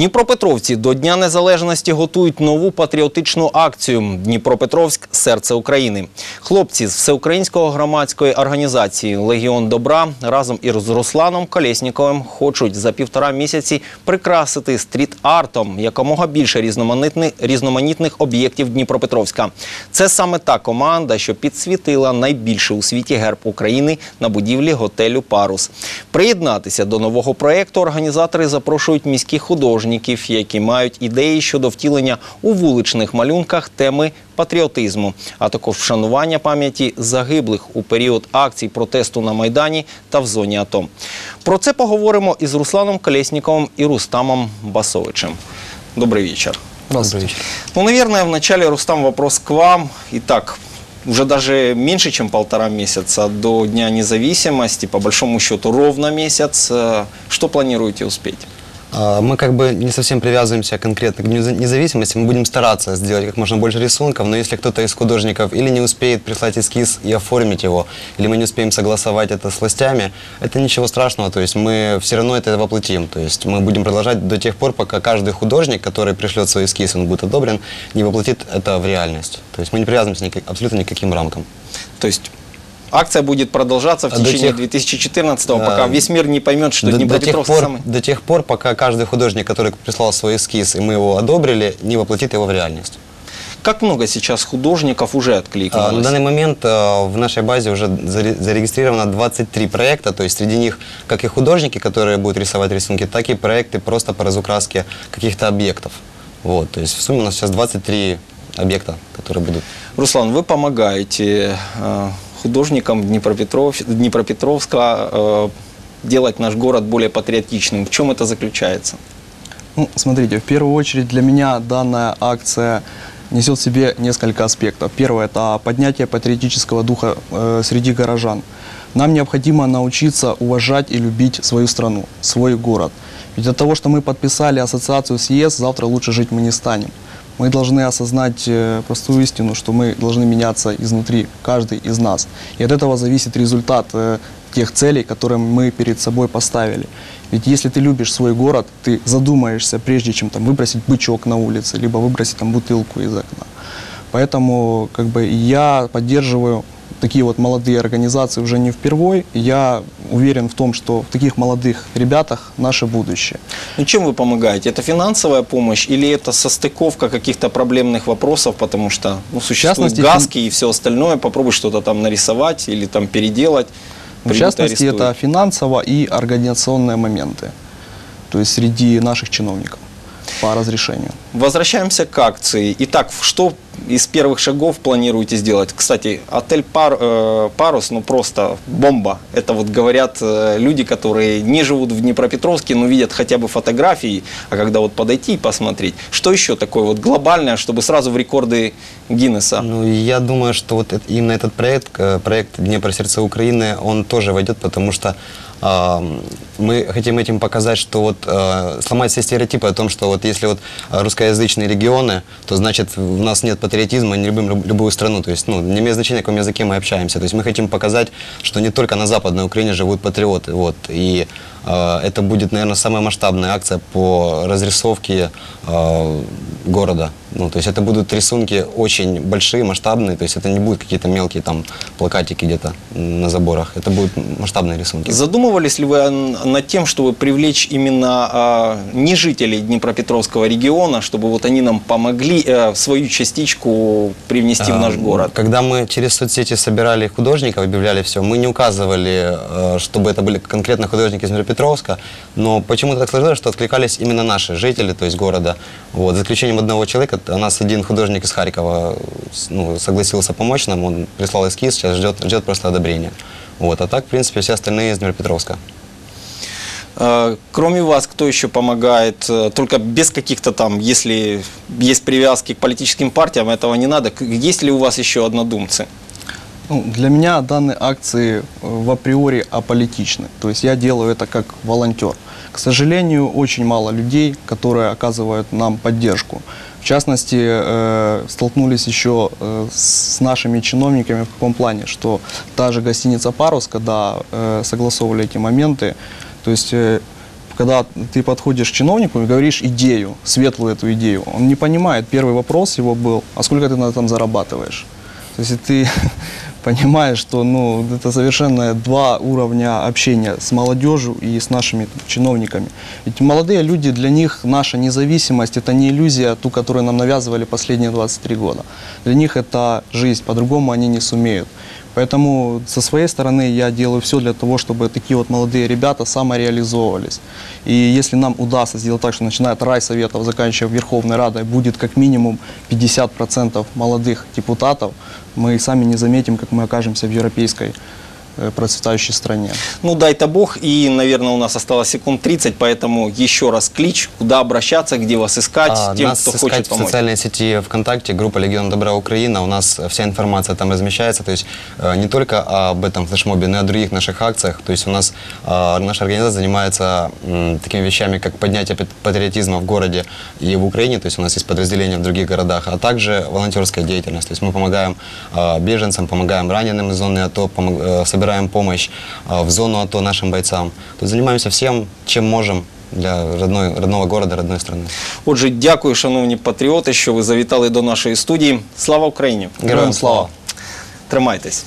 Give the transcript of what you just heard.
Дніпропетровці до Дня Незалежності готують нову патріотичну акцію Дніпропетровськ серце України. Хлопці з всеукраїнської громадської організації Легіон Добра разом із Русланом Колєсніковим хочуть за півтора місяці прикрасити стріт-артом якомога більше різноманітних, різноманітних об'єктів Дніпропетровська. Це саме та команда, що підсвітила найбільший у світі герб України на будівлі готелю Парус. Приєднатися до нового проєкту організатори запрошують міських художників, які мають ідеї щодо втілення у вуличних малюнках теми патріотизму, а також вшанування пам'яті загиблих у період акцій протесту на Майдані та в зоні АТО. Про це поговоримо із Русланом Колєсніковим і Рустамом Басовичем. Добрый вечер. Здравствуйте. Ну, наверное, вначале, Рустам, вопрос к вам. Итак, уже даже меньше, чем полтора месяца до Дня независимости, по большому счету ровно месяц. Э, Что планируете успеть? А, Мы как бы не совсем привязываемся конкретно к независимости. Мы будем стараться сделать как можно больше рисунков, но если кто-то из художников или не успеет прислать эскиз и оформить его, или мы не успеем согласовать это с властями, это ничего страшного, то есть мы все равно это воплотим. То есть мы будем продолжать до тех пор, пока каждый художник, который пришлет свой эскиз, он будет одобрен, не воплотит это в реальность. То есть мы не привязываемся ни к- абсолютно никаким рамкам. То есть акция будет продолжаться в А до течение тех- 2014 Да. пока весь мир не поймет, что до, до тех Днепропетровск пор, самый... до тех пор, пока каждый художник, который прислал свой эскиз, и мы его одобрили, не воплотит его в реальность. Как много сейчас художников уже А, откликнулось? На данный момент а, в нашей базе уже заре- зарегистрировано 23 проекта, то есть среди них как и художники, которые будут рисовать рисунки, так и проекты просто по разукраске каких-то объектов. Вот, то есть в сумме у нас сейчас 23 объекта, которые будут. Руслан, вы помогаете художникам Днепропетров... Днепропетровска э, делать наш город более патриотичным. В чем это заключается? Ну, смотрите, в первую очередь для меня данная акция несет в себе несколько аспектов. Первое – это поднятие патриотического духа э, среди горожан. Нам необходимо научиться уважать и любить свою страну, свой город. Ведь от того, что мы подписали ассоциацию с ЕС, завтра лучше жить мы не станем. Мы должны осознать э, простую истину, что мы должны меняться изнутри, каждый из нас. И от этого зависит результат э, тех целей, которые мы перед собой поставили. Ведь если ты любишь свой город, ты задумаешься, прежде чем там выбросить бычок на улице, либо выбросить там бутылку из окна. Поэтому как бы я поддерживаю такие вот молодые организации уже не впервой. Я уверен в том, что в таких молодых ребятах наше будущее. Ну, чем вы помогаете? Это финансовая помощь или это состыковка каких-то проблемных вопросов, потому что ну, существуют частности, гаски и все остальное, попробуй что-то там нарисовать или там переделать. В частности, это арестуют. финансово и организационные моменты. То есть среди наших чиновников по разрешению. Возвращаемся к акции. Итак, что из первых шагов планируете сделать? Кстати, отель Пар- э, Парус, ну просто бомба. Это вот говорят э, люди, которые не живут в Днепропетровске, но видят хотя бы фотографии, а когда вот подойти и посмотреть, что еще такое вот глобальное, чтобы сразу в рекорды Гиннесса? Ну, я думаю, что вот именно этот проект, э, проект Днепр сердце Украины, он тоже войдет, потому что а, мы хотим этим показать, что вот э, сломать все стереотипы о том, что вот если вот э, русскоязычные регионы, то значит у нас нет патриотизма, не любим люб- любую страну. То есть, ну, не имеет значения, на каком языке мы общаемся. То есть мы хотим показать, что не только на Западной Украине живут патриоты. Вот. И э, это будет, наверное, самая масштабная акция по разрисовке э, города. Ну, то есть это будут рисунки очень большие, масштабные, то есть это не будут какие-то мелкие там плакатики где-то на заборах, это будут масштабные рисунки. Задумывались ли вы над тем, чтобы привлечь именно а, не жителей Днепропетровского региона, чтобы вот они нам помогли э, свою частичку привнести в наш А, город? Когда мы через соцсети собирали художников, объявляли все, мы не указывали, э, чтобы это были конкретно художники из Днепропетровска, но почему-то так сложилось, что откликались именно наши жители, то есть города. Вот, за исключением одного человека, у нас один художник из Харькова ну, согласился помочь нам, он прислал эскиз, сейчас ждет, ждет просто одобрения. Вот, а так, в принципе, все остальные из Днепропетровска. Э, Кроме вас, кто еще помогает? Э, Только без каких-то там, если есть привязки к политическим партиям, этого не надо. Есть ли у вас еще однодумцы? Ну, для меня данные акции э, в априори аполитичны. То есть я делаю это как волонтер. К сожалению, очень мало людей, которые оказывают нам поддержку. В частности, э, столкнулись еще э, с нашими чиновниками в каком плане, что та же гостиница «Парус», когда э, согласовывали эти моменты, то есть когда ты подходишь к чиновнику и говоришь идею, светлую эту идею, он не понимает. Первый вопрос его был, а сколько ты на этом зарабатываешь? То есть ты понимаешь, что ну, это совершенно два уровня общения с молодежью и с нашими чиновниками. Ведь молодые люди, для них наша независимость – это не иллюзия, ту, которую нам навязывали последние 23 года. Для них это жизнь, по-другому они не сумеют. Поэтому со своей стороны я делаю все для того, чтобы такие вот молодые ребята самореализовывались. И если нам удастся сделать так, что начиная от райсоветов, заканчивая Верховной Радой, будет как минимум 50% молодых депутатов, мы сами не заметим, как мы окажемся в европейской процветающей стране. Ну, дай-то бог. И, наверное, у нас осталось секунд 30, поэтому еще раз клич, куда обращаться, где вас искать, А, тем, нас кто искать хочет в помочь. социальной сети ВКонтакте, группа Легион Добра Украина. У нас вся информация там размещается. То есть э, не только об этом флешмобе, но и о других наших акциях. То есть у нас э, наша организация занимается такими вещами, как поднятие пат- патриотизма в городе и в Украине. То есть у нас есть подразделения в других городах, а также волонтерская деятельность. То есть мы помогаем э, беженцам, помогаем раненым из зоны АТО, э, собираем помощь э, в зону АТО нашим бойцам. То есть занимаемся всем, чем можем для родной, родного города, родной страны. Отже, дякую, шановні патріоти, що ви завітали до нашої студії. Слава Україні! Героям слава! Тримайтесь!